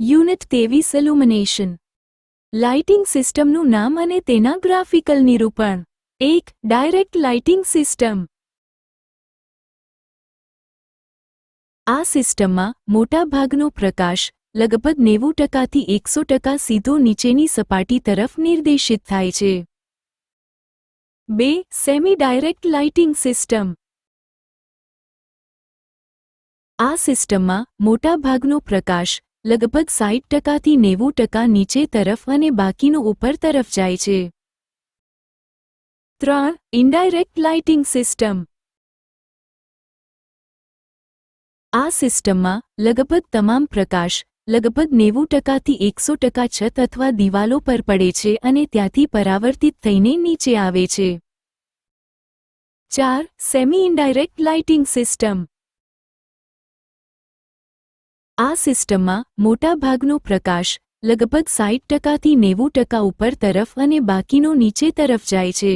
Unit તેવીસ illumination. Lighting સિસ્ટમનું નામ અને તેના ગ્રાફિકલ નિરૂપણ. એક, ડાયરેક્ટ લાઇટિંગ સિસ્ટમ. આ સિસ્ટમમાં મોટાભાગનો પ્રકાશ લગભગ નેવું ટકાથી એકસો ટકા સીધો નીચેની સપાટી તરફ નિર્દેશિત થાય છે. બે સેમી ડાયરેક્ટ લાઇટિંગ સિસ્ટમ. આ સિસ્ટમમાં મોટાભાગનો પ્રકાશ લગભગ સાઠ ટકાથી નેવું ટકા નીચે તરફ અને બાકીનો ઉપર તરફ જાય છે. ત્રણ ઇન્ડાયરેક્ટ લાઇટિંગ સિસ્ટમ આ સિસ્ટમમાં લગભગ તમામ પ્રકાશ, લગભગ નેવું ટકાથી એકસો ટકા છત અથવા દિવાલો પર પડે છે અને ત્યાંથી પરાવર્તિત થઈને નીચે આવે છે. ચાર સેમી ઇન્ડાયરેક્ટ લાઇટિંગ સિસ્ટમ આ સિસ્ટમમાં મોટાભાગનો પ્રકાશ લગભગ સાઠ ટકાથી નેવું ટકા ઉપર તરફ અને બાકીનો નીચે તરફ જાય છે.